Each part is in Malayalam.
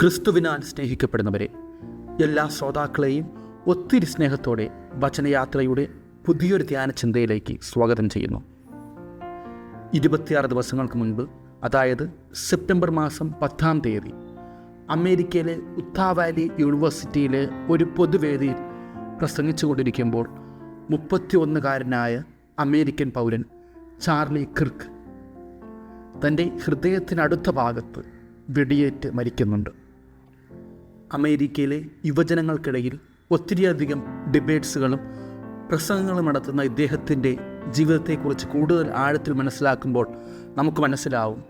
ക്രിസ്തുവിനാൽ സ്നേഹിക്കപ്പെടുന്നവരെ എല്ലാ ശ്രോതാക്കളെയും ഒത്തിരി സ്നേഹത്തോടെ വചനയാത്രയുടെ പുതിയൊരു ധ്യാന ചിന്തയിലേക്ക് സ്വാഗതം ചെയ്യുന്നു. ഇരുപത്തിയാറ് ദിവസങ്ങൾക്ക് മുൻപ് അതായത് സെപ്റ്റംബർ മാസം പത്താം തീയതി അമേരിക്കയിലെ ഉത്താവാലി യൂണിവേഴ്സിറ്റിയിലെ ഒരു പൊതുവേദിയിൽ പ്രസംഗിച്ചു കൊണ്ടിരിക്കുമ്പോൾ മുപ്പത്തിയൊന്നുകാരനായ അമേരിക്കൻ പൗരൻ ചാർലി കിർക്ക് തന്റെ ഹൃദയത്തിനടുത്ത ഭാഗത്ത് വെടിയേറ്റ് മരിക്കുന്നുണ്ട്. അമേരിക്കയിലെ യുവജനങ്ങൾക്കിടയിൽ ഒത്തിരിയധികം ഡിബേറ്റ്സുകളും പ്രസംഗങ്ങളും നടത്തുന്ന ഇദ്ദേഹത്തിന്റെ ജീവിതത്തെക്കുറിച്ച് കൂടുതൽ ആഴത്തിൽ മനസ്സിലാക്കുമ്പോൾ നമുക്ക് മനസ്സിലാവും.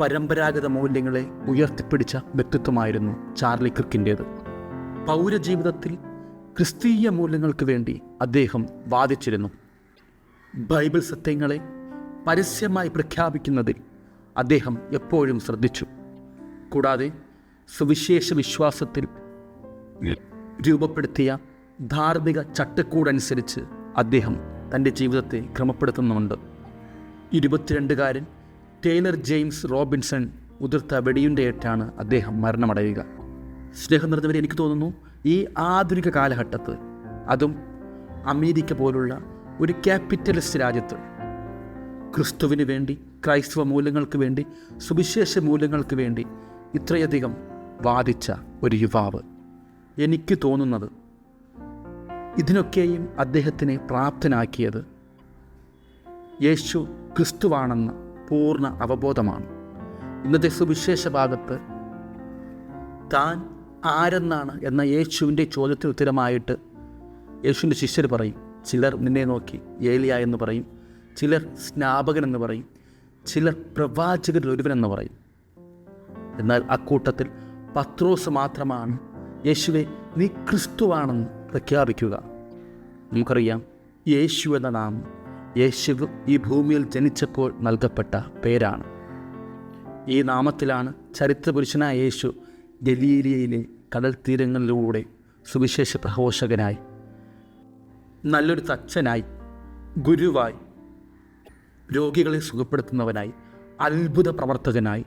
പരമ്പരാഗത മൂല്യങ്ങളെ ഉയർത്തിപ്പിടിച്ച വ്യക്തിത്വമായിരുന്നു ചാർലി ക്രിക്കിന്റേത്. പൗരജീവിതത്തിൽ ക്രിസ്തീയ മൂല്യങ്ങൾക്ക് വേണ്ടി അദ്ദേഹം വാദിച്ചിരുന്നു. ബൈബിൾ സത്യങ്ങളെ പരസ്യമായി പ്രഖ്യാപിക്കുന്നതിൽ അദ്ദേഹം എപ്പോഴും ശ്രദ്ധിച്ചു. കൂടാതെ സുവിശേഷ വിശ്വാസത്തിൽ രൂപപ്പെടുത്തിയ ധാർമ്മിക ചട്ടക്കൂടനുസരിച്ച് അദ്ദേഹം തന്റെ ജീവിതത്തെ ക്രമപ്പെടുത്തുന്നുണ്ട് ഇരുപത്തിരണ്ടുകാരൻ ടൈലർ ജെയിംസ് റോബിൻസൺ ഉതിർത്ത വെടിയുണ്ടയേറ്റാണ് അദ്ദേഹം മരണമടയുക. സ്നേഹം നിറഞ്ഞവരെ എനിക്ക് തോന്നുന്നു ഈ ആധുനിക കാലഘട്ടത്ത് അതും അമേരിക്ക പോലുള്ള ഒരു ക്യാപിറ്റലിസ്റ്റ് രാജ്യത്ത്. ക്രിസ്തുവിന് വേണ്ടി ക്രൈസ്തവ മൂല്യങ്ങൾക്ക് വേണ്ടി സുവിശേഷ മൂല്യങ്ങൾക്ക് വേണ്ടി ഇത്രയധികം വാദിച്ച ഒരു യുവാവ് എനിക്ക് തോന്നുന്നത് ഇതിനൊക്കെയും അദ്ദേഹത്തിനെ പ്രാപ്തനാക്കിയത് യേശു ക്രിസ്തുവാണെന്ന പൂർണ അവബോധമാണ്. ഇന്നത്തെ സുവിശേഷ ഭാഗത്ത് താൻ ആരെന്നാണ് എന്ന യേശുവിന്റെ ചോദ്യത്തിന് ഉത്തരമായിട്ട് യേശുവിന്റെ ശിഷ്യർ പറയും. ചിലർ നിന്നെ നോക്കി ഏലിയ എന്ന് പറയും. ചിലർ സ്നാപകൻ എന്ന് പറയും. ചിലർ പ്രവാചകരിൽ ഒരുവനെന്ന് പറയും. എന്നാൽ അക്കൂട്ടത്തിൽ പത്രോസ് മാത്രമാണ്. യേശുവെ നീ ക്രിസ്തുവാണെന്ന് പ്രഖ്യാപിക്കുക. നമുക്കറിയാം യേശു എന്ന നാമം യേശു ഈ ഭൂമിയിൽ ജനിച്ചപ്പോൾ നൽകപ്പെട്ട പേരാണ്. ഈ നാമത്തിലാണ് ചരിത്രപുരുഷനായ യേശു ഗലീലിയയിലെ കടൽ തീരങ്ങളിലൂടെ സുവിശേഷ പ്രഘോഷകനായി നല്ലൊരു തച്ചനായി ഗുരുവായി രോഗികളെ സുഖപ്പെടുത്തുന്നവനായി അത്ഭുത പ്രവർത്തകനായി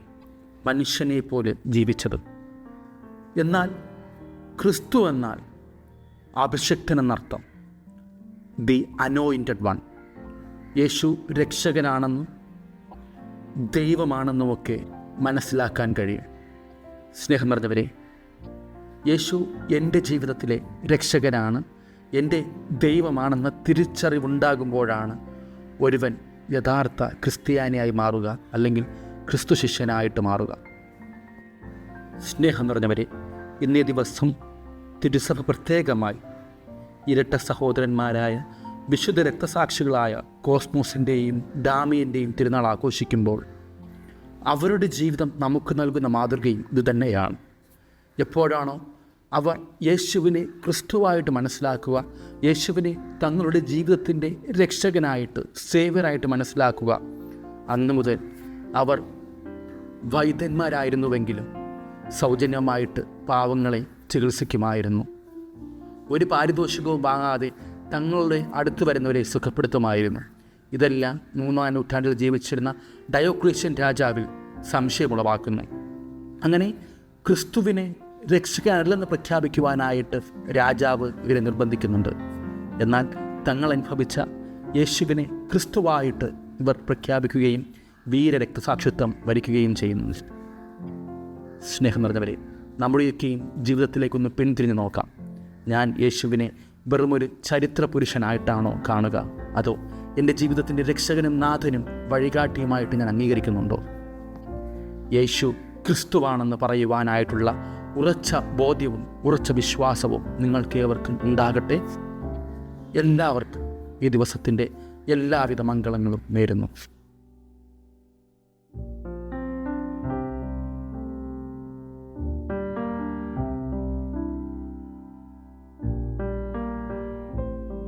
മനുഷ്യനെ പോലെ ജീവിച്ചത്. എന്നാൽ ക്രിസ്തു എന്നാൽ അഭിഷക്തൻ എന്നർത്ഥം ദി അനോയിന്റഡ് വൺ യേശു രക്ഷകനാണെന്നും ദൈവമാണെന്നുമൊക്കെ മനസ്സിലാക്കാൻ കഴിയും. സ്നേഹം നിറഞ്ഞവരെ യേശു എന്റെ ജീവിതത്തിലെ രക്ഷകനാണ് എന്റെ ദൈവമാണെന്ന തിരിച്ചറിവുണ്ടാകുമ്പോഴാണ് ഒരുവൻ യഥാർത്ഥ ക്രിസ്ത്യാനിയായി മാറുക അല്ലെങ്കിൽ ക്രിസ്തു ശിഷ്യനായിട്ട് മാറുക. സ്നേഹം നിറഞ്ഞവരെ ഇന്നേ ദിവസം തിരുസഭ പ്രത്യേകമായി ഇരട്ട സഹോദരന്മാരായ വിശുദ്ധ രക്തസാക്ഷികളായ കോസ്മോസിന്റെയും ഡാമിയന്റെയും തിരുനാൾ ആഘോഷിക്കുമ്പോൾ അവരുടെ ജീവിതം നമുക്ക് നൽകുന്ന മാതൃകയും ഇതുതന്നെയാണ് എപ്പോഴാണോ അവർ യേശുവിനെ ക്രിസ്തുവായിട്ട് മനസ്സിലാക്കുക യേശുവിനെ തങ്ങളുടെ ജീവിതത്തിന്റെ രക്ഷകനായിട്ട് സേവ്യനായിട്ട് മനസ്സിലാക്കുക അന്നു മുതൽ അവർ വൈദ്യന്മാരായിരുന്നുവെങ്കിലും സൗജന്യമായിട്ട് പാവങ്ങളെ ചികിത്സിക്കുമായിരുന്നു. ഒരു പാരിതോഷികവും വാങ്ങാതെ തങ്ങളുടെ അടുത്ത് വരുന്നവരെ സുഖപ്പെടുത്തുമായിരുന്നു. ഇതെല്ലാം മൂന്നാം നൂറ്റാണ്ടിൽ ജീവിച്ചിരുന്ന ഡയോക്രീഷ്യൻ രാജാവിൽ സംശയമുളവാക്കുന്നു അങ്ങനെ ക്രിസ്തുവിനെ രക്ഷിക്കാനല്ലെന്ന് പ്രഖ്യാപിക്കുവാനായിട്ട് രാജാവ് ഇവരെ നിർബന്ധിക്കുന്നുണ്ട്. എന്നാൽ തങ്ങൾ അനുഭവിച്ച യേശുവിനെ ക്രിസ്തുവായിട്ട് ഇവർ പ്രഖ്യാപിക്കുകയും വീരരക്തസാക്ഷിത്വം വരിക്കുകയും ചെയ്യുന്നു. സ്നേഹം നിറഞ്ഞവരെ നമ്മുടെയൊക്കെയും ജീവിതത്തിലേക്കൊന്ന് പിന്തിരിഞ്ഞ് നോക്കാം. ഞാൻ യേശുവിനെ വെറുമൊരു ചരിത്ര പുരുഷനായിട്ടാണോ കാണുക? അതോ എന്റെ ജീവിതത്തിന്റെ രക്ഷകനും നാഥനും വഴികാട്ടിയുമായിട്ട് ഞാൻ അംഗീകരിക്കുന്നുണ്ടോ? യേശു ക്രിസ്തുവാണെന്ന് പറയുവാനായിട്ടുള്ള ഉറച്ച ബോധ്യവും ഉറച്ച വിശ്വാസവും നിങ്ങൾക്കേവർക്കും ഉണ്ടാകട്ടെ. എല്ലാവർക്കും ഈ ദിവസത്തിന്റെ എല്ലാവിധ മംഗളങ്ങളും നേരുന്നു.